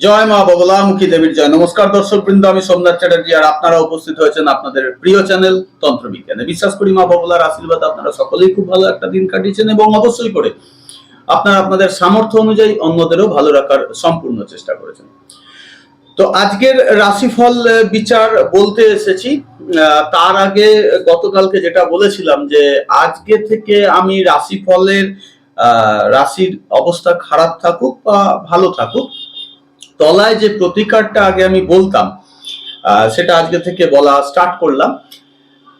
জয় মা বগলামুখী দেবীর জয়। নমস্কার দর্শক বৃন্দ আমি সোমনাথ চ্যাটার্জি আর আপনারা উপস্থিত হয়েছেন আপনাদের প্রিয় চ্যানেল তন্ত্র বিজ্ঞানে বিশ্বাস করি মা বগলার আশীর্বাদ আপনারা সকলেই খুব ভালো একটা দিন কাটিয়েছেন এবং অবশ্যই করে আপনারা আপনাদের সামর্থ্য অনুযায়ী অন্যদেরও ভালো রাখার সম্পূর্ণ চেষ্টা করেছেন। তো আজকের রাশিফল বিচার বলতে এসেছি তার আগে গতকালকে যেটা বলেছিলাম যে আজকে থেকে আমি রাশিফলের রাশির অবস্থা খারাপ থাকুক বা ভালো থাকুক তলায় যে প্রতিকারটা আগে আমি বলতাম সেটা আজকে থেকে বলা স্টার্ট করলাম।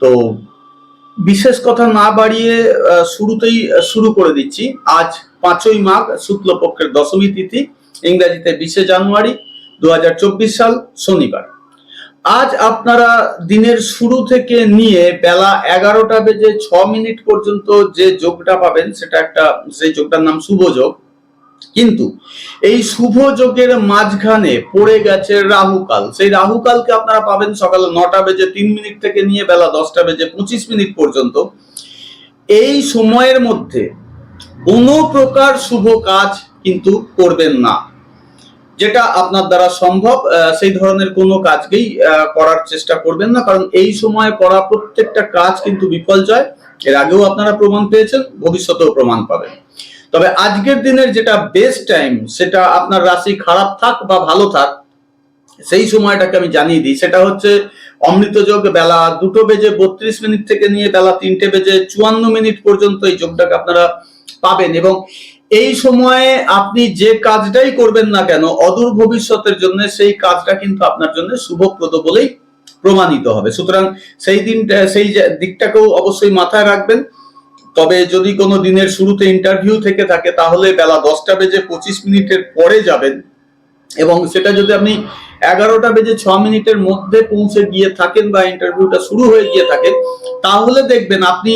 তো বিশেষ কথা না বাড়িয়ে শুরুতেই শুরু করে দিচ্ছি। আজ পাঁচই মাঘ, শুক্লপক্ষের দশমী তিথি, ইংরেজিতে বিশে জানুয়ারি দু হাজার চব্বিশ সাল, শনিবার। আজ আপনারা দিনের শুরু থেকে নিয়ে বেলা এগারোটা বেজে ছ মিনিট পর্যন্ত যে যোগটা পাবেন, সেটা একটা সেই যোগটার নাম শুভ যোগ কিন্তু এই শুভ যোগের মাঝখানে পড়ে গেছে রাহুকাল। সেই রাহুকালকে আপনারা পাবেন সকাল নটা বেজে তিন মিনিট থেকে নিয়ে বেলা দশটা বেজে পঁচিশ মিনিট পর্যন্ত। এই সময়ের মধ্যে কোনো প্রকার শুভ কাজ কিন্তু করবেন না। যেটা আপনার দ্বারা সম্ভব সেই ধরনের কোনো কাজকেই করার চেষ্টা করবেন না, কারণ এই সময়ে করা প্রত্যেকটা কাজ কিন্তু বিফল যায় এর আগেও আপনারা প্রমাণ পেয়েছেন, ভবিষ্যতেও প্রমাণ পাবেন। তবে আজকের দিনের যেটা বেস্ট টাইম সেটা আপনার রাশি খারাপ থাক বা ভালো থাক, সেই সময়টাকে আমি জানিয়ে দিই। সেটা হচ্ছে অমৃত যোগ বেলা দুটো বেজে বত্রিশ মিনিট থেকে নিয়ে বেলা তিনটে বেজে চুয়ান্ন মিনিট পর্যন্ত এই যোগটাকে আপনারা পাবেন। এবং এই সময়ে আপনি যে কাজটাই করবেন না কেন, অদূর ভবিষ্যতের জন্য সেই কাজটা কিন্তু আপনার জন্য শুভপ্রদ বলেই প্রমাণিত হবে। সুতরাং সেই দিনটা, সেই দিকটাকেও অবশ্যই মাথায় রাখবেন। তবে যদি কোনো দিনের শুরুতে ইন্টারভিউ থেকে থাকে, তাহলে বেলা দশটা বেজে পঁচিশ মিনিটের পরে যাবেন। এবং সেটা যদি আপনি এগারোটা বেজে ছ মিনিটের মধ্যে পৌঁছে গিয়ে থাকেন বা ইন্টারভিউটা শুরু হয়ে গিয়ে থাকে তাহলে দেখবেন আপনি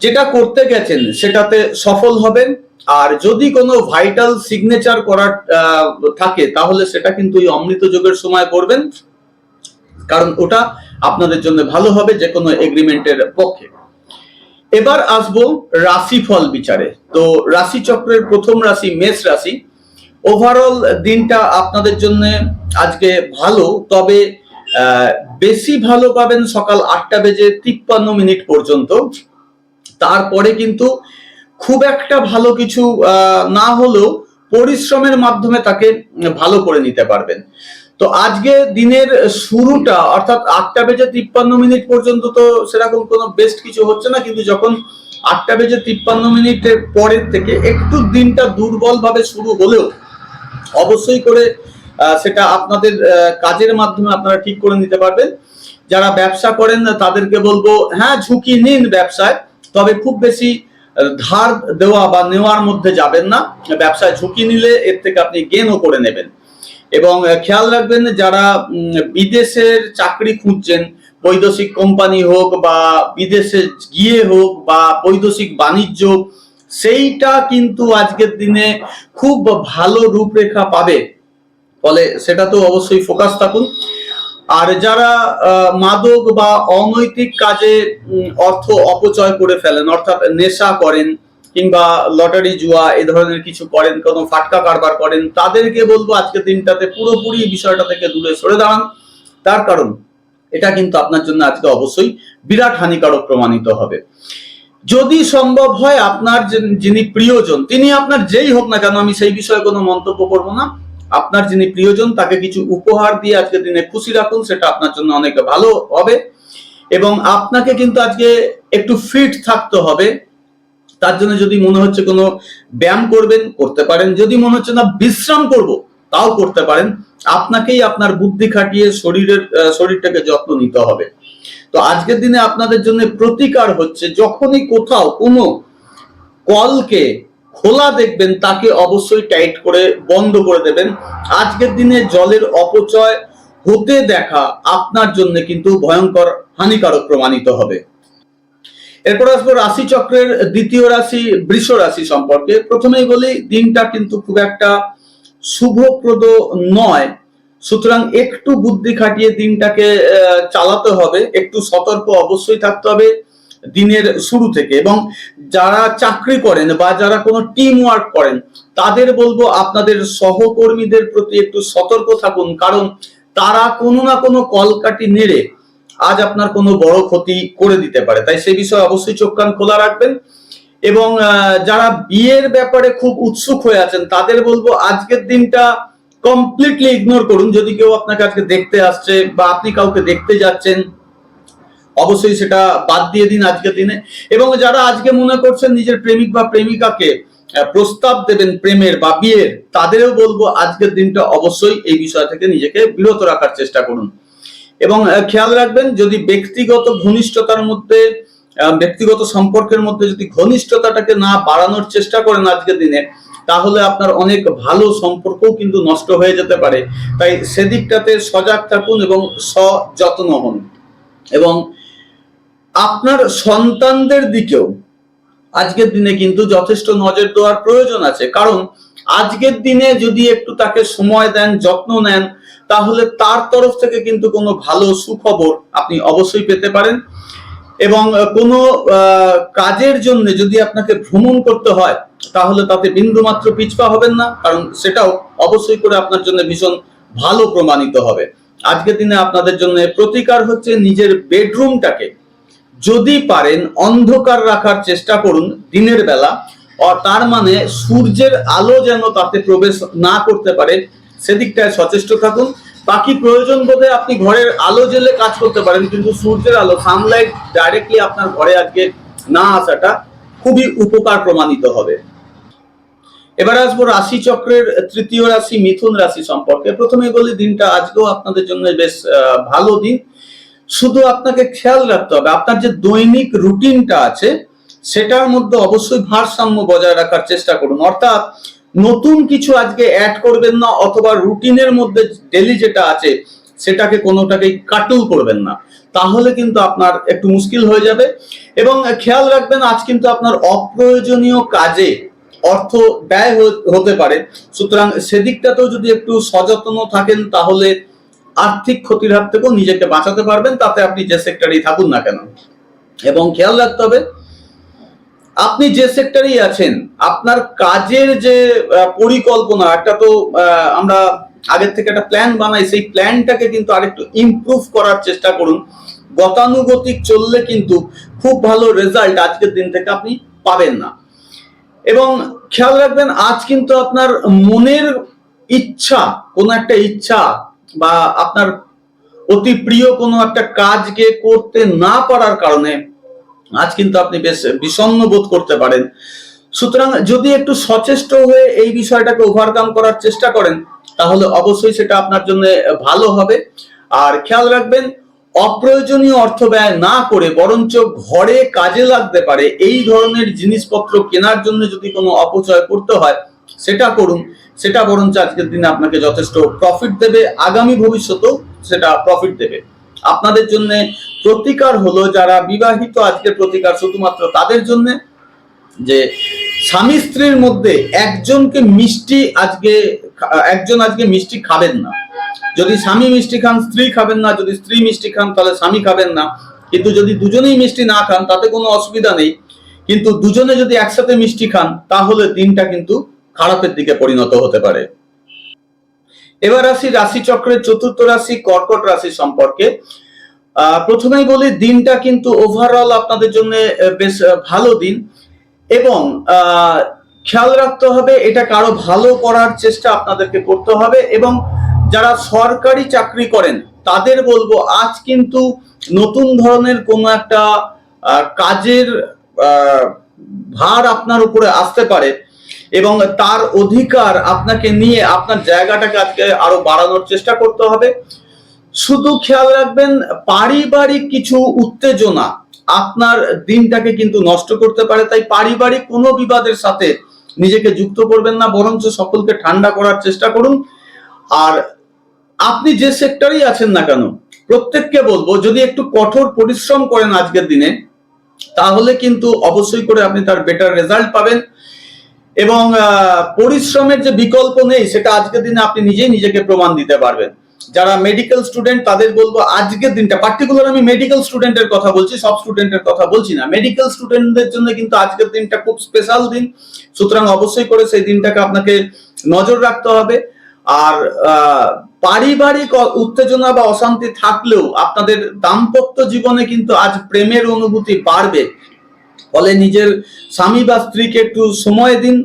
যেটা করতে গেছেন, সেটাতে সফল হবেন। আর যদি কোনো ভাইটাল সিগনেচার করার থাকে, তাহলে সেটা কিন্তু এই অমৃত যোগের সময় করবেন। কারণ ওটা আপনাদের জন্য ভালো হবে যে কোনো এগ্রিমেন্টের পক্ষে। এবার আসব রাশিফল বিচারে। তো রাশি চক্রের প্রথম রাশি, মেষ রাশি। ওভারঅল দিনটা আপনাদের জন্য আজকে ভালো, তবে বেশি ভালো পাবেন সকাল আটটা বেজে তিপ্পান্ন মিনিট পর্যন্ত। তারপরে কিন্তু খুব একটা ভালো কিছু না হলেও পরিশ্রমের মাধ্যমে তাকে ভালো করে নিতে পারবেন। তো আজকে দিনের শুরুটা, অর্থাৎ আটটা বেজে তিপ্পান্ন মিনিট পর্যন্ত তো সেরকম কোনো বেস্ট কিছু হচ্ছে না, কিন্তু যখন আটটা বেজে তিপ্পান্ন মিনিটের পরের থেকে একটু দিনটা দুর্বল ভাবে শুরু হলেও অবশ্যই করে সেটা আপনাদের কাজের মাধ্যমে আপনারা ঠিক করে নিতে পারবেন। যারা ব্যবসা করেন, তাদেরকে বলব হ্যাঁ ঝুঁকি নিন ব্যবসায়, তবে খুব বেশি ধার দেওয়া বা নেওয়ার মধ্যে যাবেন না। ব্যবসায় ঝুঁকি নিলে এর থেকে আপনি গেনও করে নেবেন। এবং খেয়াল রাখবেন যারা বিদেশের চাকরি খুঁজছেন, বৈদেশিক কোম্পানি হোক বা বিদেশে গিয়ে হোক বা বৈদেশিক বাণিজ্য সেইটা কিন্তু আজকের দিনে খুব ভালো রূপরেখা পাবে। ফলে সেটা তো অবশ্যই ফোকাস থাকুন। আর যারা মাদক বা অনৈতিক কাজে অর্থ অপচয় করে ফেলেন, অর্থাৎ নেশা করেন কিংবা লটারি জুয়া এ ধরনের কিছু করেন, কোনো ফাটকা কারবার করেন, তাদেরকে বলব আজকের দিনটাতে পুরোপুরি বিষয়টা থেকে দূরে সরে দাঁড়ান। তার কারণ, এটা কিন্তু আপনার জন্য আজকে অবশ্যই বিরাট হানিকারক প্রমাণিত হবে। যদি সম্ভব হয় আপনার যিনি প্রিয়জন, তিনি আপনার যেই হোক না কেন, আমি সেই বিষয়ে কোনো মন্তব্য করব না। আপনার যিনি প্রিয়জন, তাকে কিছু উপহার দিয়ে আজকে দিনে খুশি রাখুন, সেটা আপনার জন্য অনেক ভালো হবে। এবং আপনাকে কিন্তু আজকে একটু ফিট থাকতে হবে। তার জন্য যদি মনে হচ্ছে কোনো ব্যায়াম করবেন, করতে পারেন। যদি মনে হচ্ছে না, বিশ্রাম করব, তাও করতে পারেন। আপনাকেই আপনার বুদ্ধি খাটিয়ে শরীরের শরীরটাকে যত্ন নিতে হবে। তো আজকের দিনে আপনাদের জন্য প্রতিকার হচ্ছে, যখনই কোথাও কোনো কলকে খোলা দেখবেন, তাকে অবশ্যই টাইট করে বন্ধ করে দেবেন। আজকের দিনে জলের অপচয় হতে দেখা আপনার জন্য কিন্তু ভয়ঙ্কর, হানিকারক প্রমাণিত হবে। এরপর আসব রাশি চক্রের দ্বিতীয় রাশি, বৃষ রাশি সম্পর্কে। প্রথমেই বলি, দিনটা কিন্তু খুব একটা শুভপ্রদ নয়। সুতরাং একটু বুদ্ধি খাটিয়ে দিনটাকে চালাতে হবে, একটু সতর্ক অবশ্যই থাকতে হবে দিনের শুরু থেকে। এবং যারা চাকরি করেন বা যারা কোনো টিম ওয়ার্ক করেন, তাদের বলব আপনাদের সহকর্মীদের প্রতি একটু সতর্ক থাকুন। কারণ তারা কোনো না কোনো কলকাটি নেড়ে আজ আপনার কোনো বড় ক্ষতি করে দিতে পারে। তাই সেই বিষয়ে অবশ্যই চোখ কান খোলা রাখবেন। এবং যারা বিয়ের ব্যাপারে খুব উৎসুক হয়ে আছেন, তাদের বলব আজকের দিনটা কমপ্লিটলি ইগনোর করুন। যদি কেউ আপনাকে আজকে দেখতে আসছে বা আপনি কাউকে দেখতে যাচ্ছেন, অবশ্যই সেটা বাদ দিয়ে দিন আজকের দিনে। এবং যারা আজকে মনে করছেন নিজের প্রেমিক বা প্রেমিকাকে প্রস্তাব দেবেন প্রেমের বা বিয়ের, তাদেরও বলব আজকের দিনটা অবশ্যই এই বিষয় থেকে নিজেকে বিরত রাখার চেষ্টা করুন। এবং খেয়াল রাখবেন যদি ব্যক্তিগত ঘনিষ্ঠতার মধ্যে ব্যক্তিগত সম্পর্কের মধ্যে যদি ঘনিষ্ঠতাটাকে না বাড়ানোর চেষ্টা করেন আজকের দিনে, তাহলে আপনার অনেক ভালো সম্পর্কও কিন্তু নষ্ট হয়ে যেতে পারে। তাই সেদিকটাতে সজাগ থাকুন এবং সযত্ন হন। এবং আপনার সন্তানদের দিকেও আজকের দিনে কিন্তু যথেষ্ট নজর দেওয়ার প্রয়োজন আছে। কারণ আজকের দিনে যদি একটু তাকে সময় দেন, যত্ন নেন, তাহলে তার তরফ থেকে কিন্তু কোনো ভালো সুখবর আপনি অবশ্যই পেতে পারেন। এবং কোনো কাজের জন্য যদি আপনাকে ভ্রমণ করতে হয়, তাহলে তাতে বিন্দু মাত্র পিছপা হবেন না, কারণ সেটাও অবশ্যই করে আপনার জন্য ভীষণ ভালো প্রমাণিত হবে। আজকের দিনে আপনাদের জন্য প্রতিকার হচ্ছে নিজের বেডরুমটাকে। যদি পারেন, অন্ধকার রাখার চেষ্টা করুন দিনের বেলা। তার মানে সূর্যের আলো যেন তাতে প্রবেশ না করতে পারে, সেদিকটায় সচেষ্ট থাকুন। বাকি প্রয়োজন বোধে আপনি ঘরের আলো জেলে কাজ করতে পারেন, কিন্তু সূর্যের আলো সানলাইট ডাইরেক্টলি আপনার ঘরে আজকে না আসাটা খুবই উপকার প্রমাণিত হবে। এবার আসব রাশি চক্রের তৃতীয় রাশি, মিথুন রাশি সম্পর্কে। প্রথমে বলি, দিনটা আজকেও আপনাদের জন্য বেশ ভালো দিন। শুধু আপনাকে খেয়াল রাখতে হবে, আপনার যে দৈনিক রুটিনটা আছে সেটার মধ্যে অবশ্যই ভারসাম্য বজায় রাখার চেষ্টা করুন। অর্থাৎ নতুন কিছু আজকে অ্যাড করবেন না অথবা রুটিনের মধ্যে ডেলি যেটা আছে, সেটাকে কোনোটাকেই কাটুল করবেন না। তাহলে কিন্তু আপনার একটু মুশকিল হয়ে যাবে। এবং খেয়াল রাখবেন, আজ কিন্তু আপনার অপ্রয়োজনীয় কাজে অর্থ ব্যয় হতে পারে। সুতরাং সেদিকটাতেও যদি একটু সযত্ন থাকেন, তাহলে আর্থিক ক্ষতির হাত থেকেও নিজেকে বাঁচাতে পারবেন, তাতে আপনি যে সেক্টরেই থাকুন না কেন। এবং খেয়াল রাখতে হবে আপনি যে সেক্টরেই আছেন, আপনার কাজের যে পরিকল্পনা, একটা তো আমরা আগের থেকে একটা প্ল্যান বানাই, সেই প্ল্যানটাকে কিন্তু আরেকটু ইমপ্রুভ করার চেষ্টা করুন। গতানুগতিক চললে কিন্তু খুব ভালো রেজাল্ট আজকের দিন থেকে আপনি পাবেন না। এবং খেয়াল রাখবেন, আজ কিন্তু আপনার মনের ইচ্ছা, কোনো একটা ইচ্ছা বা আপনার অতি প্রিয় কোনো একটা কাজকে করতে না পারার কারণে আজ কিন্তু আপনি বেশ বিষণ্ণ বোধ করতে পারেন। সুতরাং যদি একটু সচেষ্ট হয়ে এই বিষয়টাকে ওভারকাম করার চেষ্টা করেন, তাহলে অবশ্যই সেটা আপনার জন্য ভালো হবে। আর খেয়াল রাখবেন, অপ্রয়োজনীয় অর্থ ব্যয় না করে বরঞ্চ ঘরে কাজে লাগতে পারে, এই ধরনের জিনিসপত্র কেনার জন্য যদি কোনো অপচয় করতে হয়, সেটা করুন। সেটা বরঞ্চ আজকের দিনে আপনাকে যথেষ্ট প্রফিট দেবে, আগামী ভবিষ্যতেও সেটা প্রফিট দেবে। আপনাদের জন্য প্রতিকার হলো যারা বিবাহিত আজকে প্রতিকার, শুধুমাত্র তাদের জন্য, যে স্বামী স্ত্রীর মধ্যে একজনকে মিষ্টি আজকে একজন আজকে মিষ্টি খাবেন না। যদি স্বামী মিষ্টি খান, স্ত্রী খাবেন না, যদি স্ত্রী মিষ্টি খান, তাহলে স্বামী খাবেন না। কিন্তু যদি দুজনেই মিষ্টি না খান, তাতে কোনো অসুবিধা নেই। কিন্তু দুজনে যদি একসাথে মিষ্টি খান, তাহলে দিনটা কিন্তু খারাপের দিকে পরিণত হতে পারে। এবার আসি রাশি চক্রের চতুর্থ রাশি, কর্কট রাশি সম্পর্কে। প্রথমেই বলি, দিনটা কিন্তু ওভারঅল আপনাদের জন্য বেশ ভালো দিন। এবং খেয়াল রাখতে হবে, এটা কারও ভালো করার চেষ্টা আপনাদেরকে করতে হবে এবং যারা সরকারি চাকরি করেন, তাদের বলব, আজ কিন্তু নতুন ধরনের কোনো একটা কাজের ভার আপনার উপরে আসতে পারে। এবং তার অধিকার আপনাকে নিয়ে আপনার জায়গাটাকে আজকে আরও বাড়ানোর চেষ্টা করতে হবে। শুধু খেয়াল রাখবেন, পারিবারিক কিছু উত্তেজনা আপনার দিনটাকে কিন্তু নষ্ট করতে পারে, তাই পারিবারিক কোনো বিবাদের সাথে নিজেকে যুক্ত করবেন না, বরঞ্চ সকলকে ঠান্ডা করার চেষ্টা করুন। আর আপনি যে সেক্টরেই আছেন না কেন, প্রত্যেককে বলব, যদি একটু কঠোর পরিশ্রম করেন আজকের দিনে, তাহলে কিন্তু অবশ্যই করে আপনি তার বেটার রেজাল্ট পাবেন। এবং পরিশ্রমের যে বিকল্প নেই, সেটা আজকের দিনে আপনি নিজেই নিজেকে প্রমাণ দিতে পারবেন। যারা মেডিকেল স্টুডেন্ট তাদের বলব আজকের দিনটা পার্টিকুলার আমি মেডিকেল স্টুডেন্টের কথা বলছি, সব স্টুডেন্টের কথা বলছি না। মেডিকেল স্টুডেন্টদের জন্য কিন্তু আজকের দিনটা খুব স্পেশাল দিন। সুতরাং অবশ্যই করে সেই দিনটাকে আপনাকে নজর রাখতে হবে। আর পারিবারিক উত্তেজনা বা অশান্তি থাকলেও আপনাদের দাম্পত্য জীবনে কিন্তু আজ প্রেমের অনুভূতি বাড়বে। ফলে নিজের স্বামী বা স্ত্রীকে একটু সময় দিন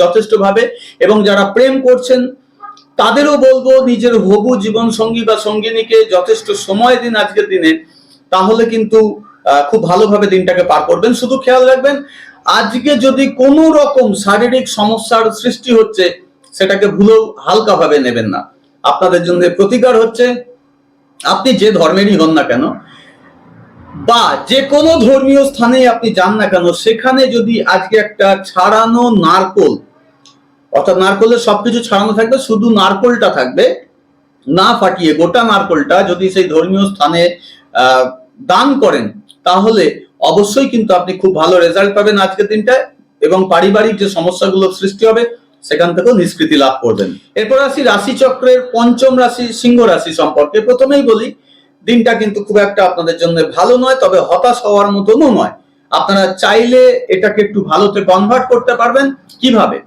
যথেষ্টভাবে। এবং যারা প্রেম করছেন, তাদেরও বলব নিজের হবু জীবন সঙ্গী বা সঙ্গিনীকে যথেষ্ট সময় দিন আজকের দিনে, তাহলে কিন্তু খুব ভালোভাবে দিনটাকে পার করবেন। শুধু খেয়াল রাখবেন, আজকে যদি কোনো রকম শারীরিক সমস্যার সৃষ্টি হচ্ছে, সেটাকে ভুলেও হালকাভাবে নেবেন না। আপনাদের জন্য প্রতিকার হচ্ছে, আপনি যে ধর্মেরই হন না কেন বা যে কোনো ধর্মীয় স্থানে আপনি যান না কেন, সেখানে যদি আজকে একটা ছাড়ানো নারকোল, অর্থাৎ নারকোলের সবকিছু ছাড়ানো থাকবে, শুধু নারকোলটা থাকবে, না ফাটিয়ে গোটা নারকোলটা যদি সেই ধর্মীয় স্থানে দান করেন, তাহলে অবশ্যই কিন্তু আপনি খুব ভালো রেজাল্ট পাবেন আজকের দিনটায় এবং পারিবারিক যে সমস্যাগুলো সৃষ্টি হবে, সেখান থেকেও নিষ্কৃতি লাভ করবেন। এরপর আসি রাশিচক্রের পঞ্চম রাশি, সিংহ রাশি সম্পর্কে প্রথমেই বলি দিনটা কিন্তু খুব একটা আপনাদের জন্য ভালো নয়, তবে হতাশ হওয়ার মতনও নয়। আপনারা চাইলে এটাকে একটু ভালোতে কনভার্ট করতে পারবেন। কীভাবে?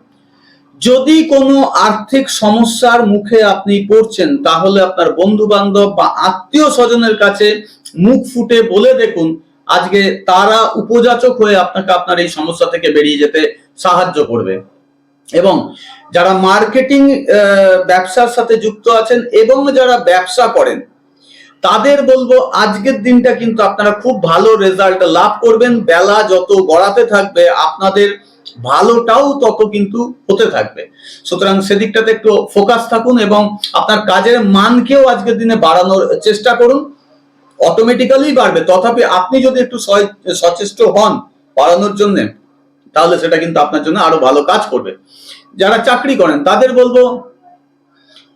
যদি কোনো আর্থিক সমস্যার মুখে আপনি পড়ছেন, তাহলে আপনার বন্ধু বান্ধব বা আত্মীয় স্বজনের কাছে মুখ ফুটে বলে দেখুন, আজকে তারা উপযাচক হয়ে আপনাকে আপনার এই সমস্যা থেকে বেরিয়ে যেতে সাহায্য করবে। এবং যারা মার্কেটিং ব্যবসার সাথে যুক্ত আছেন এবং যারা ব্যবসা করেন তাদের বলব, আজকের দিনটা কিন্তু আপনারা খুব ভালো রেজাল্ট লাভ করবেন। বেলা যত গড়াতে থাকবে, আপনাদের ভালোটাও তত কিন্তু হতে থাকবে। সুতরাং সেদিকটাতে একটু ফোকাস থাকুন এবং আপনার কাজের মানকেও আজকের দিনে বাড়ানোর চেষ্টা করুন। অটোমেটিক্যালি বাড়বে। তথাপি আপনি যদি একটু সচেষ্ট হন বাড়ানোর জন্য, তাহলে সেটা কিন্তু আপনার জন্য আরও ভালো কাজ করবে। যারা চাকরি করেন, তাদের বলব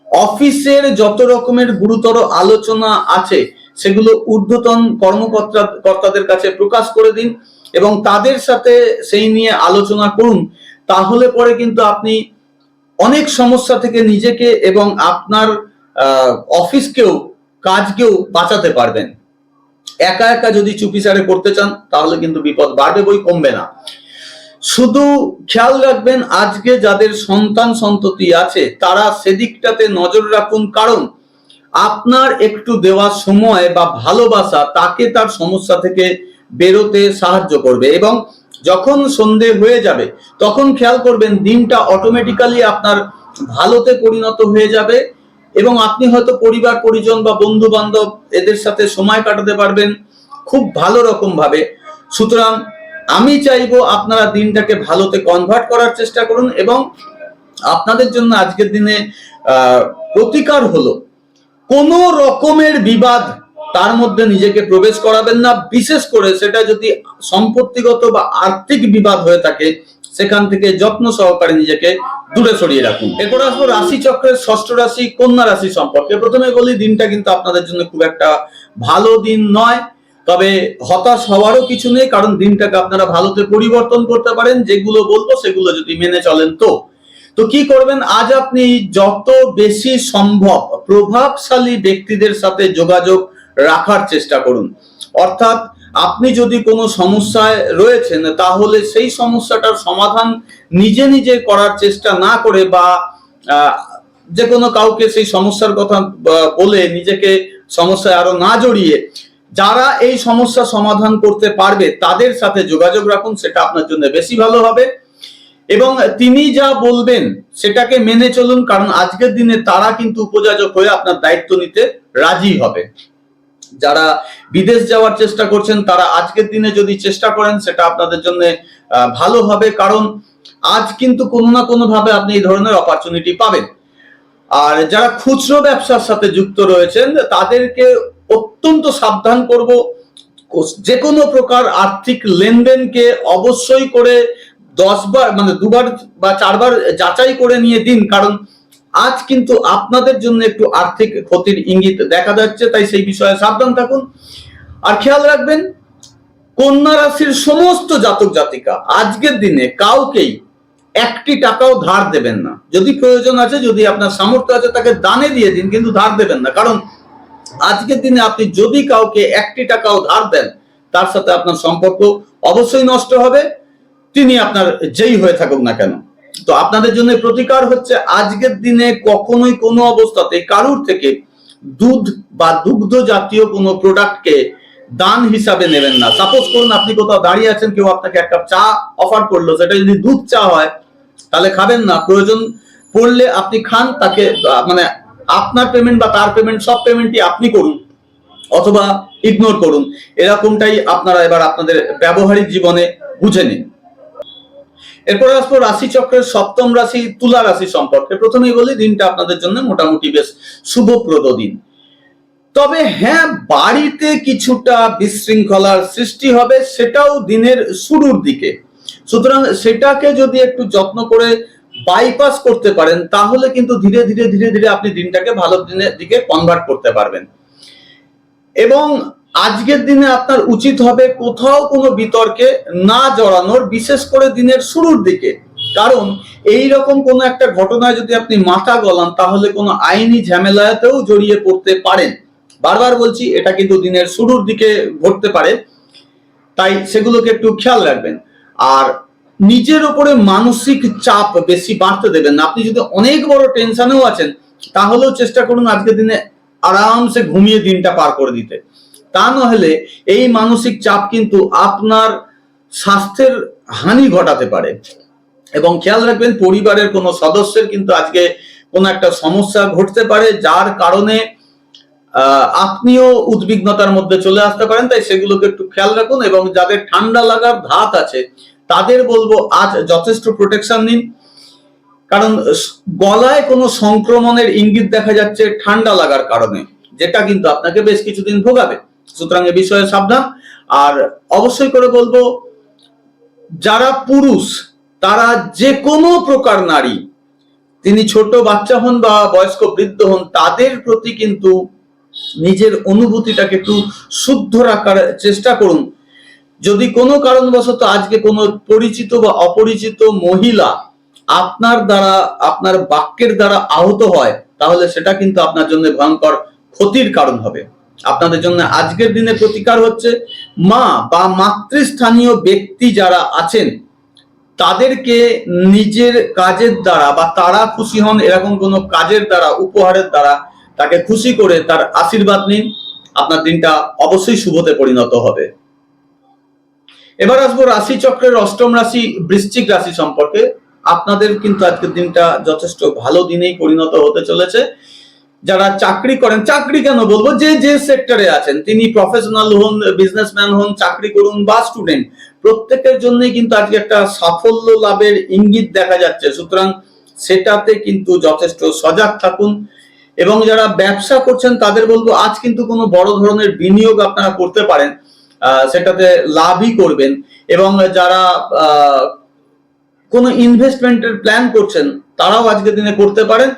অফিসের যত রকমের গুরুতর আলোচনা আছে, সেগুলো ঊর্ধ্বতন কর্মকর্তা কর্তাদের কাছে প্রকাশ করে দিন এবং তাদের সাথে সেই নিয়ে আলোচনা করুন। তাহলে পরে কিন্তু আপনি অনেক সমস্যা থেকে নিজেকে এবং আপনার অফিসকেও, কাজকেও বাঁচাতে পারবেন। একা একা যদি চুপিসারে করতে চান, তাহলে কিন্তু বিপদ বাড়বে বই কমবে না। শুধু খেয়াল রাখবেন, আজকে যাদের সন্তান সন্ততি আছে, তারা সেদিকটাতে নজর রাখুন। কারণ আপনার একটু দেওয়া সময় বা ভালোবাসা তাকে তার সমস্যা থেকে বেরোতে সাহায্য করবে এবং যখন সন্ধে হয়ে যাবে, তখন খেয়াল করবেন দিনটা অটোমেটিক্যালি আপনার ভালোতে পরিণত হয়ে যাবে এবং আপনি হয়তো পরিবার, পরিজন বা বন্ধু বান্ধব এদের সাথে সময় কাটাতে পারবেন খুব ভালো রকম ভাবে সুতরাং আমি চাইব আপনারা দিনটাকে ভালোতে কনভার্ট করার চেষ্টা করুন এবং আপনাদের জন্য আজকের দিনে প্রতিকার হলো, কোন রকমের বিবাদ তার মধ্যে নিজেকে প্রবেশ করাবেন না। বিশেষ করে সেটা যদি সম্পত্তিগত বা আর্থিক বিবাদ হয়ে থাকে, সেখান থেকে যত্ন সহকারে নিজেকে দূরে সরিয়ে রাখুন। এরপর আসব রাশি চক্রের ষষ্ঠ রাশি, কন্যা রাশি সম্পর্কে। প্রথমে বলি, দিনটা কিন্তু আপনাদের জন্য খুব একটা ভালো দিন নয়। তবে হতাশ হওয়ারও কিছু নেই, কারণ দিনটাকে আপনারা ভালোতে পরিবর্তন করতে পারেন, যেগুলো বলব সেগুলো যদি মেনে চলেন তো। তো কি করবেন? আজ আপনি যত বেশি সম্ভব প্রভাবশালী ব্যক্তিদের সাথে যোগাযোগ রাখার চেষ্টা করুন। অর্থাৎ আপনি যদি কোনো সমস্যায় রয়েছেন, তাহলে সেই সমস্যাটার সমাধান নিজে নিজে করার চেষ্টা না করে বা যে কোনো কাউকে সেই সমস্যার কথা বলে নিজেকে সমস্যায় আরও না জড়িয়ে যারা এই সমস্যা সমাধান করতে পারবে, তাদের সাথে যোগাযোগ রাখুন, সেটা আপনার জন্য বেশি ভালো হবে। এবং তিনি যা বলবেন, সেটাকে মেনে চলুন, কারণ আজকের দিনে তারা কিন্তু উপযাজক হয়ে আপনার দায়িত্ব নিতে রাজি হবে। যারা বিদেশ যাওয়ার চেষ্টা করছেন, তারা আজকের দিনে যদি চেষ্টা করেন, সেটা আপনাদের জন্য ভালো হবে। কারণ আজ কিন্তু কোনো না কোনো ভাবে আপনি এই ধরনের অপরচুনিটি পাবেন। আর যারা খুচরো ব্যবসার সাথে যুক্ত রয়েছেন, তাদেরকে অত্যন্ত সাবধান করব। যে কোনো প্রকার আর্থিক লেনদেনকে অবশ্যই করে দশ বার মানে দুবার বা চারবার যাচাই করে নিয়ে দিন, কারণ আজ কিন্তু আপনাদের জন্য একটু আর্থিক ক্ষতির ইঙ্গিত দেখা যাচ্ছে, তাই সেই বিষয়ে সাবধান থাকুন। আর খেয়াল রাখবেন, কন্যা রাশির সমস্ত জাতক জাতিকা আজকের দিনে কাউকেই একটি টাকাও ধার দেবেন না। যদি প্রয়োজন আছে, যদি আপনার সামর্থ্য আছে, তাকে দানে দিয়ে দিন, কিন্তু ধার দেবেন না। কারণ আজকের দিনে আপনি যদি কাউকে একটি টাকাও ধার দেন, তার সাথে আপনার সম্পর্ক অবশ্যই নষ্ট হবে, তিনি আপনার যেই হয়ে থাকুক না কেন। তো আপনাদের জন্য প্রতিকার হচ্ছে, আজকের দিনে কখনোই কোনো অবস্থাতে কারুর থেকে দুধ বা দুগ্ধ জাতীয় কোনো প্রোডাক্টকে দান হিসাবে নেবেন না। সাপোজ করুন, আপনি কোথাও দাঁড়িয়ে আছেন, কেউ আপনাকে এক কাপ চা অফার করল, সেটা যদি দুধ চা হয়, তাহলে খাবেন না। প্রয়োজন পড়লে আপনি খান, তাকে মানে আপনার পেমেন্ট বা তার পেমেন্ট সব পেমেন্টই আপনি করুন, অথবা ইগনোর করুন। এরকমটাই আপনারা এবার আপনাদের ব্যবহারিক জীবনে বুঝে নিন। এরপরে আসব রাশি চক্রের সপ্তম রাশি, তুলা রাশি সম্পর্কে। প্রথমেই বলি, দিনটা আপনাদের জন্য মোটামুটি বেশ শুভপ্রদ দিন। তবে হ্যাঁ বাড়িতে কিছুটা বিশৃঙ্খলার সৃষ্টি হবে, সেটাও দিনের শুরুর দিকে। সুতরাং সেটাকে যদি একটু যত্ন করে বাইপাস করতে পারেন, তাহলে কিন্তু ধীরে ধীরে ধীরে ধীরে আপনি দিনটাকে ভালো দিনের দিকে কনভার্ট করতে পারবেন। এবং আজকের দিনে আপনার উচিত হবে কোথাও কোনো বিতর্কে না জড়ানোর, বিশেষ করে দিনের শুরুর দিকে। কারণ এই রকম কোনো একটা ঘটনায় যদি আপনি মাথা গলান, তাহলে কোনো আইনি ঝামেলাতেও জড়িয়ে পড়তে পারেন। বারবার বলছি, এটা কিন্তু দিনের শুরুর দিকে ঘটতে পারে। তাই সেগুলোকে একটু খেয়াল রাখবেন। আর নিজের উপরে মানসিক চাপ বেশি বাড়তে দেবেন না। আপনি যদি অনেক বড় টেনশনেও আছেন, তাহলেও চেষ্টা করুন আজকের দিনে আরামসে ঘুমিয়ে দিনটা পার করে দিতে। তা নহলে এই মানসিক চাপ কিন্তু আপনার স্বাস্থ্যের হানি ঘটাতে পারে। এবং খেয়াল রাখবেন, পরিবারের কোনো সদস্যের কিন্তু আজকে কোনো একটা সমস্যা ঘটতে পারে, যার কারণে আপনিও উদ্বিগ্নতার মধ্যে চলে আসতে পারেন। তাই সেগুলোকে একটু খেয়াল রাখুন এবং যাদের ঠান্ডা লাগার ধাত আছে তাদের বলব আজ যথেষ্ট প্রোটেকশন নিন। কারণ গলায় কোনো সংক্রমণের ইঙ্গিত দেখা যাচ্ছে ঠান্ডা লাগার কারণে, যেটা কিন্তু আপনাকে বেশ কিছুদিন ভোগাবে। সুতরাং এ বিষয়ে সাবধান। আর অবশ্যই করে বলব, যারা পুরুষ, তারা যে কোনো প্রকার নারী, তিনি ছোট বাচ্চা হন বা বয়স্ক বৃদ্ধ হন, তাদের প্রতি কিন্তু নিজের অনুভূতিটাকে একটু শুদ্ধ রাখার চেষ্টা করুন। যদি কোনো কারণবশত আজকে কোনো পরিচিত বা অপরিচিত মহিলা আপনার দ্বারা, আপনার বাক্যের দ্বারা আহত হয়, তাহলে সেটা কিন্তু আপনার জন্য ভয়ঙ্কর ক্ষতির কারণ হবে। আপনাদের জন্য আজকের দিনে প্রতিকার হচ্ছে মা বা মাতৃস্থানীয় ব্যক্তি যারা আছেন, তাদেরকে নিজের কাজের দ্বারা বা তারা খুশি হন এরকম কোনো কাজের দ্বারা, উপহারের দ্বারা তাকে খুশি করে তার আশীর্বাদ নিন। আপনার দিনটা অবশ্যই শুভতে পরিণত হবে। এবার আসব রাশি চক্রের অষ্টম রাশি বৃশ্চিক রাশি সম্পর্কে। আপনাদের কিন্তু আজকের দিনটা যথেষ্ট ভালো দিনেই পরিণত হতে চলেছে। যারা চাকরি করেন, চাকরি কেন বলব? যে যে সেক্টরে আছেন, তিনি প্রফেশনাল হন বিজনেসম্যান হন, চাকরি করুন বা স্টুডেন্ট প্রত্যেকের জন্যই কিন্তু আজকে একটা সাফল্য লাভের ইঙ্গিত দেখা যাচ্ছে। সুতরাং সেটাতে কিন্তু যথেষ্ট সজাগ থাকুন। এবং যারা ব্যবসা করছেন, তাদের বলব, আজ কিন্তু কোনো বড় ধরনের বিনিয়োগ আপনারা করতে পারেন। সেটাতে লাভই করবেন। এবং যারা কোনো ইনভেস্টমেন্টের প্ল্যান করছেন, তারাও আজকের দিনে করতে পারেন।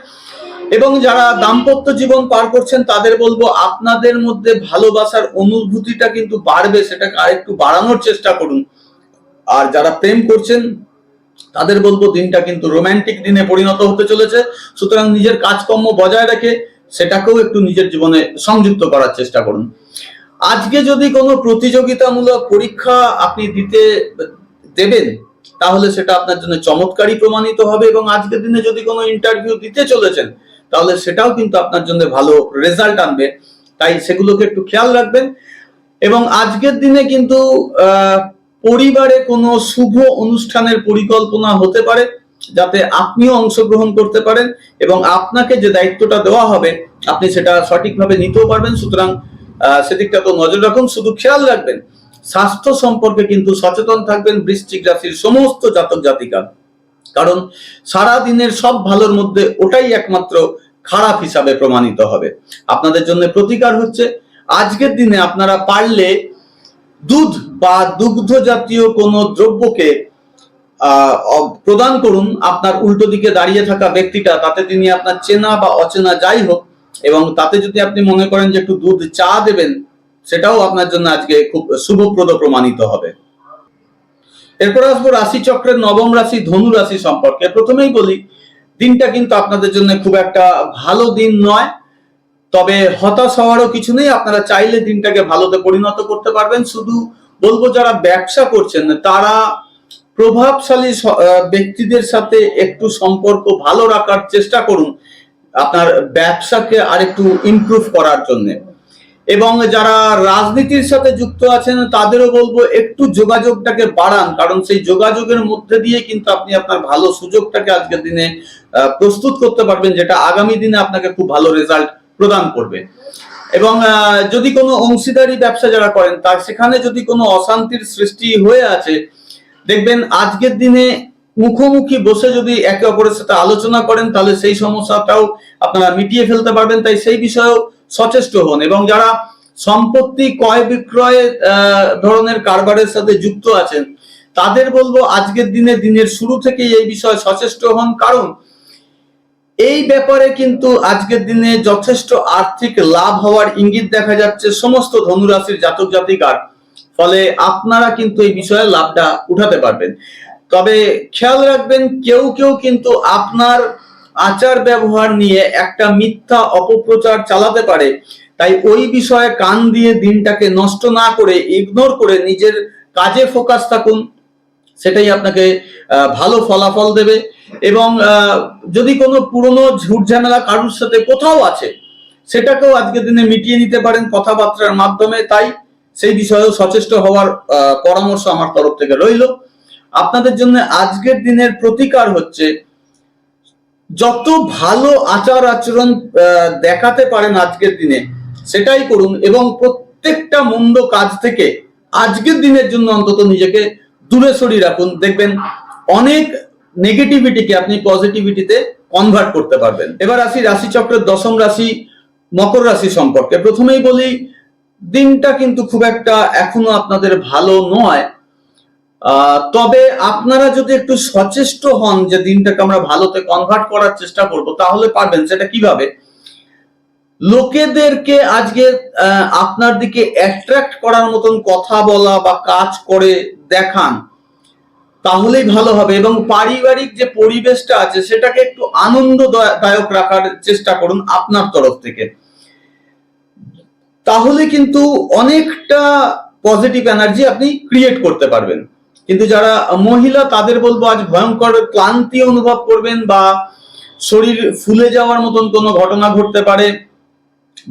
এবং যারা দাম্পত্য জীবন পার করছেন, তাদের বলব, আপনাদের মধ্যে ভালোবাসার অনুভূতিটা কিন্তু বাড়বে, সেটাকে আরেকটু বাড়ানোর চেষ্টা করুন। আর যারা প্রেম করছেন, তাদের বলব, দিনটা কিন্তু রোমান্টিক দিনে পরিণত হতে চলেছে। সুতরাং নিজের কাজকর্ম বজায় রেখে, সেটাকেও একটু নিজের জীবনে সংযুক্ত করার চেষ্টা করুন। আজকে যদি কোনো প্রতিযোগিতামূলক পরীক্ষা আপনি দিতে দেবেন, তাহলে সেটা আপনার জন্য চমৎকারই প্রমাণিত হবে এবং আজকের দিনে যদি কোনো ইন্টারভিউ দিতে চলেছেন, তাহলে সেটাও কিন্তু আপনার জন্য ভালো রেজাল্ট আনবে। তাই সেগুলোকে একটু খেয়াল রাখবেন। এবং আজকের দিনে কিন্তু পরিবারে কোনো শুভ অনুষ্ঠানের পরিকল্পনা হতে পারে, যাতে আপনিও অংশগ্রহণ করতে পারেন এবং আপনাকে যে দায়িত্বটা দেওয়া হবে, আপনি সেটা সঠিকভাবে নিতেও পারবেন। সুতরাং সেদিকটা তো নজর রাখুন, শুধু খেয়াল রাখবেন, স্বাস্থ্য সম্পর্কে কিন্তু সচেতন থাকবেন বৃশ্চিক রাশির সমস্ত জাতক জাতিকা কারণ সারা দিনের সব ভালোর মধ্যে ওটাই একমাত্র খারাপ হিসাবে প্রমাণিত হবে। আপনাদের জন্য প্রতিকার হচ্ছে, আজকের দিনে আপনারা পারলে দুধ বা দুগ্ধ জাতীয় কোনো দ্রব্যকে প্রদান করুন। আপনার উল্টো দিকে দাঁড়িয়ে থাকা ব্যক্তিটা, তাতে তিনি আপনার চেনা বা অচেনা যাই হোক এবং তাতে যদি আপনি মনে করেন যে একটু দুধ চা দেবেন, সেটাও আপনার জন্য আজকে খুব শুভপ্রদ প্রমাণিত হবে। এরপর আসব রাশি চক্রের নবম রাশি, ধনু রাশি সম্পর্কে। প্রথমেই বলি, দিনটা কিন্তু আপনাদের জন্য খুব একটা ভালো দিন নয়, তবে হতাশ হওয়ারও কিছু নেই, আপনারা চাইলে দিনটাকে ভালোতে পরিণত করতে পারবেন। শুধু বলব যারা ব্যবসা করছেন, তারা প্রভাবশালী ব্যক্তিদের সাথে একটু সম্পর্ক ভালো রাখার চেষ্টা করুন। আপনার ব্যবসাকে আরেকটু ইমপ্রুভ করার জন্য। এবং যারা রাজনীতির সাথে যুক্ত আছেন, তাদেরও বলব একটু যোগাযোগটাকে বাড়ান, কারণ সেই যোগাযোগের মধ্যে দিয়ে কিন্তু আপনি আপনার ভালো সুযোগটাকে আজকের দিনে প্রস্তুত করতে পারবেন, যেটা আগামী দিনে আপনাকে খুব ভালো রেজাল্ট প্রদান করবে। এবং যদি কোনো অংশীদারি ব্যবসা যারা করেন, তার সেখানে যদি কোনো অশান্তির সৃষ্টি হয়ে আছে, দেখবেন আজকের দিনে মুখোমুখি বসে যদি একে অপরের সাথে আলোচনা করেন, তাহলে সেই সমস্যাটাও আপনারা মিটিয়ে ফেলতে পারবেন। তাই সেই বিষয়েও সচেষ্ট হন এবং যারা সম্পত্তি ক্রয় বিক্রয় ধরনের কারবারের সাথে যুক্ত আছেন, তাদের বলব আজকের দিনে দিনের শুরু থেকেই এই বিষয়ে সচেষ্ট হন। কারণ এই ব্যাপারে কিন্তু আজকের দিনে যথেষ্ট আর্থিক লাভ হওয়ার ইঙ্গিত দেখা যাচ্ছে সমস্ত ধনুরাশির জাতক জাতিকার ফলে আপনারা কিন্তু এই বিষয়ে লাভটা উঠাতে পারবেন। তবে খেয়াল রাখবেন, কেউ কেউ কিন্তু আপনার আচার ব্যবহার নিয়ে একটা মিথ্যা অপপ্রচার চালাতে পারে। তাই ওই বিষয়ে কান দিয়ে দিনটাকে নষ্ট না করে ইগনোর করে নিজের কাজে ফোকাস থাকুন। সেটাই আপনাকে ভালো ফলাফল দেবে। এবং যদি কোনো পুরনো ঝুট ঝামেলা কারুর সাথে কোথাও আছে, সেটাকেও আজকের দিনে মিটিয়ে নিতে পারেন কথাবার্তার মাধ্যমে। তাই সেই বিষয়েও সচেষ্ট হওয়ার পরামর্শ আমার তরফ থেকে রইল। আপনাদের জন্য আজকের দিনের প্রতিকার হচ্ছে, যত ভালো আচার আচরণ দেখাতে পারেন আজকের দিনে, সেটাই করুন এবং প্রত্যেকটা মন্দ কাজ থেকে আজকের দিনের জন্য অন্তত নিজেকে দূরে সরিয়ে রাখুন। দেখবেন অনেক নেগেটিভিটিকে আপনি পজিটিভিটিতে কনভার্ট করতে পারবেন। এবার আসি রাশি চক্রের দশম রাশি, মকর রাশি সম্পর্কে। প্রথমেই বলি, দিনটা কিন্তু খুব একটা এখনও আপনাদের ভালো নয়। তবে আপনারা যদি একটু সচেষ্ট হন যে দিনটাকে আমরা ভালোতে কনভার্ট করার চেষ্টা করব, তাহলে পারবেন। সেটা কীভাবে? লোকেদেরকে আজকে আপনার দিকে অ্যাট্রাক্ট করার মতন কথা বলা বা কাজ করে দেখান, তাহলেই ভালো হবে। এবং পারিবারিক যে পরিবেশটা আছে, সেটাকে একটু আনন্দদায়ক রাখার চেষ্টা করুন আপনার তরফ থেকে। তাহলে কিন্তু অনেকটা পজিটিভ এনার্জি আপনি ক্রিয়েট করতে পারবেন। কিন্তু যারা মহিলা, তাদের বলব আজ ভয়ঙ্কর ক্লান্তি অনুভব করবেন বা শরীর ফুলে যাওয়ার মতন কোনো ঘটনা ঘটতে পারে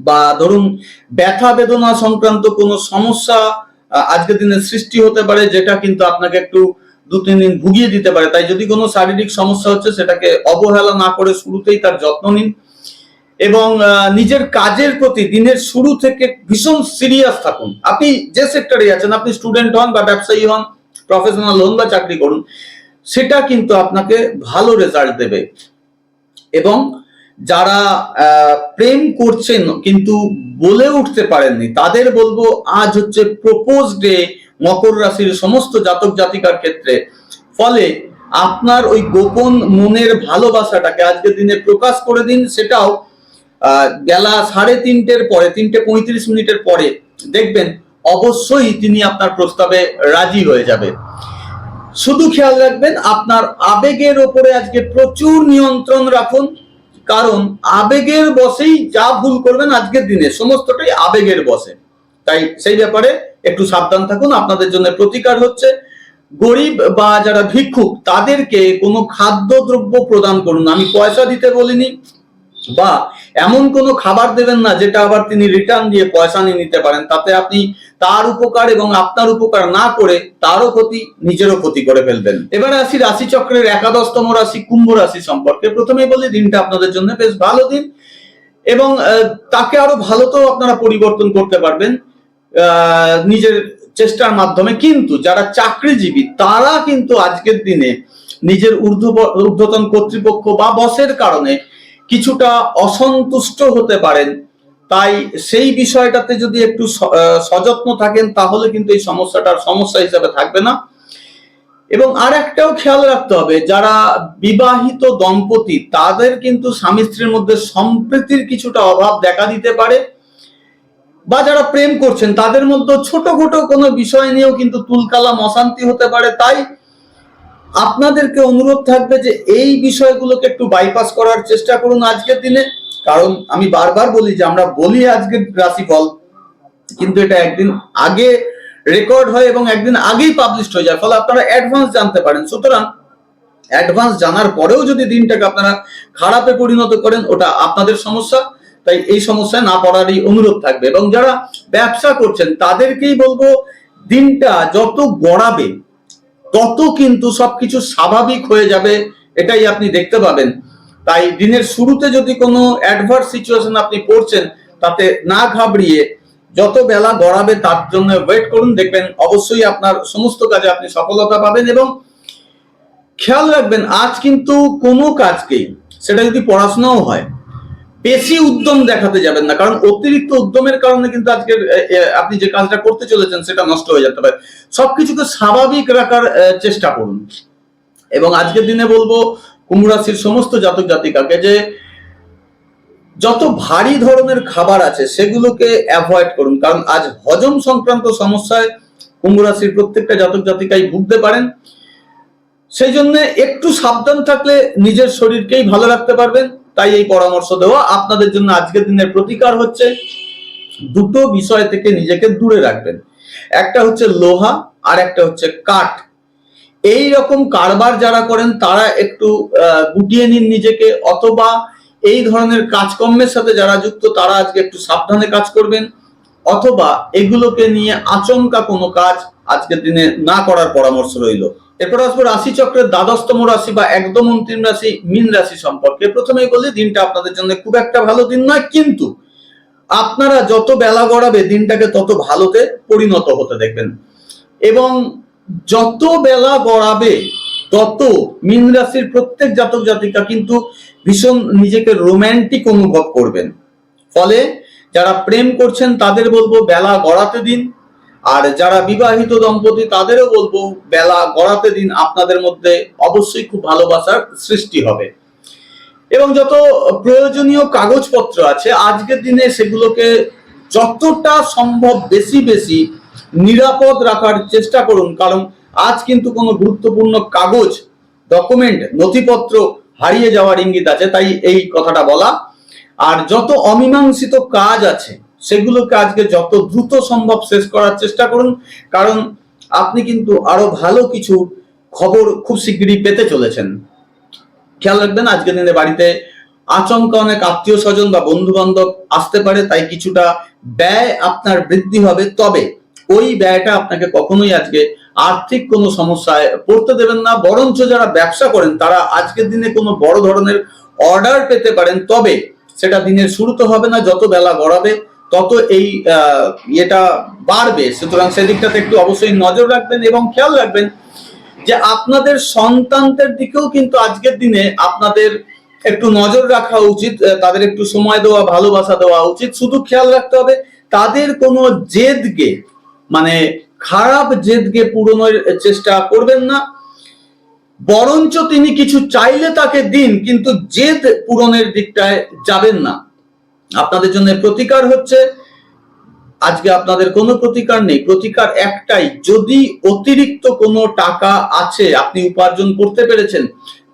বা ধরুন ব্যথা বেদনা সংক্রান্ত কোনো সমস্যা আজকের দিনে সৃষ্টি হতে পারে যেটা কিন্তু আপনাকে একটু দু, তিন দিন ভুগিয়ে দিতে পারে। তাই যদি কোনো শারীরিক সমস্যা হচ্ছে, সেটাকে অবহেলা না করে শুরুতেই তার যত্ন নিন এবং নিজের কাজের প্রতি দিনের শুরু থেকে ভীষণ সিরিয়াস থাকুন। আপনি যে সেক্টরে আছেন, আপনি স্টুডেন্ট হন বা ব্যবসায়ী হন প্রফেশনাল হন বা চাকরি করুন, সেটা কিন্তু আপনাকে ভালো রেজাল্ট দেবে। এবং যারা প্রেম করছেন কিন্তু বলে উঠতে পারেননি, তাদের বলব আজ হচ্ছে প্রপোজ ডে মকর রাশির সমস্ত জাতক জাতিকার ক্ষেত্রে। ফলে আপনার ওই গোপন মনের ভালোবাসাটাকে আজকের দিনে প্রকাশ করে দিন, সেটাও বেলা সাড়ে তিনটের পরে, তিনটে পঁয়ত্রিশ মিনিটের পরে। দেখবেন অবশ্যই তিনি আপনার প্রস্তাবে রাজি হয়ে যাবে। শুধু খেয়াল রাখবেন, আপনার আবেগের ওপরে আজকে প্রচুর নিয়ন্ত্রণ রাখুন, কারণ আবেগের বসেই যা ভুল করবেন আজকের দিনে, সমস্তটাই আবেগের বসে তাই সেই ব্যাপারে একটু সাবধান থাকুন, আপনাদের জন্য প্রতিকার হচ্ছে, গরিব বা যারা ভিক্ষুক, তাদেরকে কোনো খাদ্যদ্রব্য প্রদান করুন। আমি পয়সা দিতে বলিনি, বা এমন কোনো খাবার দেবেন না, যেটা আবার তিনি রিটার্ন দিয়ে পয়সা নিয়ে নিতে পারেন। তাতে আপনি তার উপকার এবং আপনার উপকার না করে তারও ক্ষতি, নিজেরও ক্ষতি করে ফেলবেন। এবারে আসি রাশি চক্রের একাদশতম রাশি, কুম্ভ রাশি সম্পর্কে। প্রথমেই বলি, দিনটা আপনাদের জন্য বেশ ভালো দিন এবং তাকে আরও ভালো তো আপনারা পরিবর্তন করতে পারবেন নিজের চেষ্টার মাধ্যমে। কিন্তু যারা চাকরিজীবী, তারা কিন্তু আজকের দিনে নিজের ঊর্ধ্ব, ঊর্ধ্বতন কর্তৃপক্ষ বা বসের কারণে কিছুটা অসন্তুষ্ট হতে পারেন। তাই সেই বিষয়টাতে যদি একটু সযত্ন থাকেন, তাহলে কিন্তু এই সমস্যাটার সমস্যা হিসেবে থাকবে না। এবং আর একটাও খেয়াল রাখতে হবে, যারা বিবাহিত দম্পতি, তাদের কিন্তু স্বামী স্ত্রীর মধ্যে সম্প্রীতির কিছুটা অভাব দেখা দিতে পারে। বা যারা প্রেম করছেন, তাদের মধ্যে ছোটখাটো কোনো বিষয় নিয়েও কিন্তু তুলকালাম অশান্তি হতে পারে। তাই আপনাদেরকে অনুরোধ থাকবে যে এই বিষয়গুলোকে একটু বাইপাস করার চেষ্টা করুন আজকের দিনে। কারণ আমি বারবার বলি যে আমরা বলি আজকের রাশিফল, কিন্তু এটা একদিন আগে রেকর্ড হয় এবং একদিন আগেই পাবলিশড হয়ে যায়, ফলে আপনারা অ্যাডভান্স জানতে পারেন। সুতরাং অ্যাডভান্স জানার পরেও যদি দিনটাকে আপনারা খারাপে পরিণত করেন, ওটা আপনাদের সমস্যা। তাই এই সমস্যায় না পড়ারই অনুরোধ থাকবে। এবং যারা ব্যবসা করছেন, তাদেরকেই বলব, দিনটা যত গড়াবে, তত কিন্তু সবকিছু স্বাভাবিক হয়ে যাবে, এটাই আপনি দেখতে পাবেন। তাই দিনের শুরুতে যদি কোনো অ্যাডভার্স সিচুয়েশন আপনি পড়ছেন, তাতে না ঘাবড়িয়ে যত বেলা গড়াবে তার জন্য ওয়েট করুন, দেখবেন অবশ্যই আপনার সমস্ত কাজে আপনি সফলতা পাবেন এবং খেয়াল রাখবেন, আজ কিন্তু কোনো কাজকেই সেটা যদি পড়াশোনাও হয়, বেশি উদ্যম দেখাতে যাবেন না। কারণ অতিরিক্ত উদ্যমের কারণে কিন্তু আজকে আপনি যে কাজটা করতে চলেছেন সেটা নষ্ট হয়ে যেতে পারে সবকিছুকে স্বাভাবিক রাখার চেষ্টা করুন। এবং আজকের দিনে বলব কুম্ভ রাশির সমস্ত জাতক জাতিকাকে যে যত ভারী ধরনের খাবার আছে সেগুলোকে অ্যাভয়েড করুন। কারণ আজ হজম সংক্রান্ত সমস্যায় কুম্ভ রাশির প্রত্যেকটা জাতক জাতিকাই ভুগতে পারেন। সেই জন্য একটু সাবধান থাকলে নিজের শরীরকেই ভালো রাখতে পারবেন। তাই এই পরামর্শ দেওয়া আপনাদের জন্য আজকের দিনের প্রতিকার হচ্ছে দুটো বিষয় থেকে নিজেকে দূরে রাখবেন। একটা হচ্ছে লোহা আর একটা হচ্ছে কাঠ। এই রকম কারবার যারা করেন, তারা একটু গুটিয়ে নিন নিজেকে, অথবা এই ধরনের কাজকর্মের সাথে যারা যুক্ত, তারা আজকে একটু সাবধানে কাজ করবেন, অথবা এগুলোকে নিয়ে আচমকা কোনো কাজ আজকের দিনে না করার পরামর্শ রইল। এরপর আসব রাশি চক্রের দ্বাদশতম রাশি বা একদম অন্তিম রাশি, মীন রাশি সম্পর্কে। প্রথমেই বলি, দিনটা আপনাদের জন্য খুব একটা ভালো দিন নয়, কিন্তু আপনারা যত বেলা গড়াবে, দিনটাকে তত ভালোতে পরিণত হতে দেখবেন। এবং যত বেলা গড়াবে তত মীন রাশির প্রত্যেক জাতক জাতিকা কিন্তু ভীষণ নিজেকে রোম্যান্টিক অনুভব করবেন। ফলে যারা প্রেম করছেন তাদের বলব বেলা গড়াতে দিন, আর যারা বিবাহিত দম্পতি তাদেরও বলব বেলা গড়াতে দিন, আপনাদের মধ্যে অবশ্যই খুব ভালোবাসার সৃষ্টি হবে। এবং যত প্রয়োজনীয় কাগজপত্র আছে, আজকের দিনে সেগুলোকে যতটা সম্ভব বেশি বেশি নিরাপদ রাখার চেষ্টা করুন, কারণ আজ কিন্তু কোনো গুরুত্বপূর্ণ কাগজ ডকুমেন্ট নথিপত্র হারিয়ে যাওয়ার ইঙ্গিত আছে, তাই এই কথাটা বলা। আর যত অমীমাংসিত কাজ আছে, সেগুলোকে আজকে যত দ্রুত সম্ভব শেষ করার চেষ্টা করুন, কারণ আপনি কিন্তু আরও ভালো কিছু খবর খুব শীঘ্রই পেতে চলেছেন। খেয়াল রাখবেন, আজকের দিনে বাড়িতে আচমকা অনেক আত্মীয় স্বজন বা বন্ধু বান্ধব আসতে পারে, তাই কিছুটা ব্যয় আপনার বৃদ্ধি হবে। তবে ওই ব্যয়টা আপনাকে কখনোই আজকে আর্থিক কোনো সমস্যায় পড়তে দেবেন না। বরঞ্চ যারা ব্যবসা করেন, তারা আজকের দিনে কোনো বড় ধরনের অর্ডার পেতে পারেন, তবে সেটা দিনের শুরুতে হবে না, যত বেলা গড়াবে, তত এই ইয়েটা বাড়বে। সুতরাং সেদিকটাতে একটু অবশ্যই নজর রাখবেন এবং খেয়াল রাখবেন যে আপনাদের সন্তানদের দিকেও কিন্তু আজকের দিনে আপনাদের একটু নজর রাখা উচিত, তাদের একটু সময় দেওয়া, ভালোবাসা দেওয়া উচিত। শুধু খেয়াল রাখতে হবে, তাদের কোনো জেদকে মানে খারাপ জেদকে পূরণের চেষ্টা করবেন না। বরঞ্চ তিনি কিছু চাইলে তাকে দিন, কিন্তু জেদ পূরণের দিকটায় যাবেন না। আপনাদের জন্য প্রতিকার হচ্ছে, আজকে আপনাদের কোনো প্রতিকার নেই। প্রতিকার একটাই, যদি অতিরিক্ত কোনো টাকা আছে, আপনি উপার্জন করতে পেরেছেন,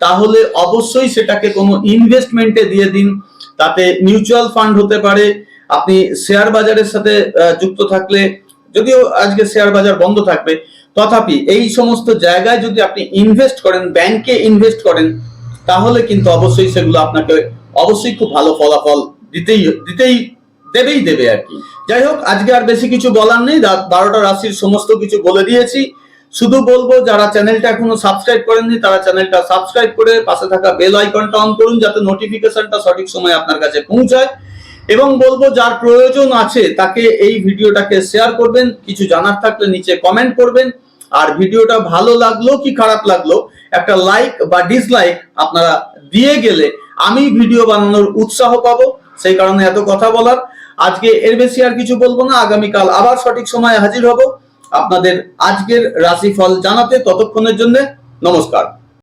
তাহলে অবশ্যই সেটাকে কোনো ইনভেস্টমেন্টে দিয়ে দিন। তাতে মিউচুয়াল ফান্ড হতে পারে, আপনি শেয়ার বাজারের সাথে যুক্ত থাকলে যদিও আজকে শেয়ার বাজার বন্ধ থাকবে, তথাপি এই সমস্ত জায়গায় যদি আপনি ইনভেস্ট করেন ব্যাংকে ইনভেস্ট করেন, তাহলে কিন্তু অবশ্যই সেগুলো আপনাকে অবশ্যই খুব ভালো ফলাফল দিতেই দিতেই দেবেই দেবে আর কি। যাই হোক, আজকে আর বেশি কিছু বলার নেই বারোটা রাশির সমস্ত কিছু বলে দিয়েছি। শুধু বলব, যারা চ্যানেলটা এখনও সাবস্ক্রাইব করেননি, তারা চ্যানেলটা সাবস্ক্রাইব করে পাশে থাকা বেল আইকনটা অন করুন, যাতে নোটিফিকেশনটা সঠিক সময় আপনার কাছে পৌঁছায়। এবং বলব যার প্রয়োজন আছে তাকে এই ভিডিওটাকে শেয়ার করবেন, কিছু জানার থাকলে নিচে কমেন্ট করবেন। আর ভিডিওটা ভালো লাগল কি খারাপ লাগল, একটা লাইক বা ডিসলাইক আপনারা দিয়ে গেলে আমি ভিডিও বানানোর উৎসাহ পাবো, সেই কারণে এত কথা বলার। আজকে এর বেশি আর কিছু বলব না, আগামীকাল আবার সঠিক সময়ে হাজির হব। আপনাদের আজকের রাশিফল জানাতে ততক্ষণের জন্য নমস্কার।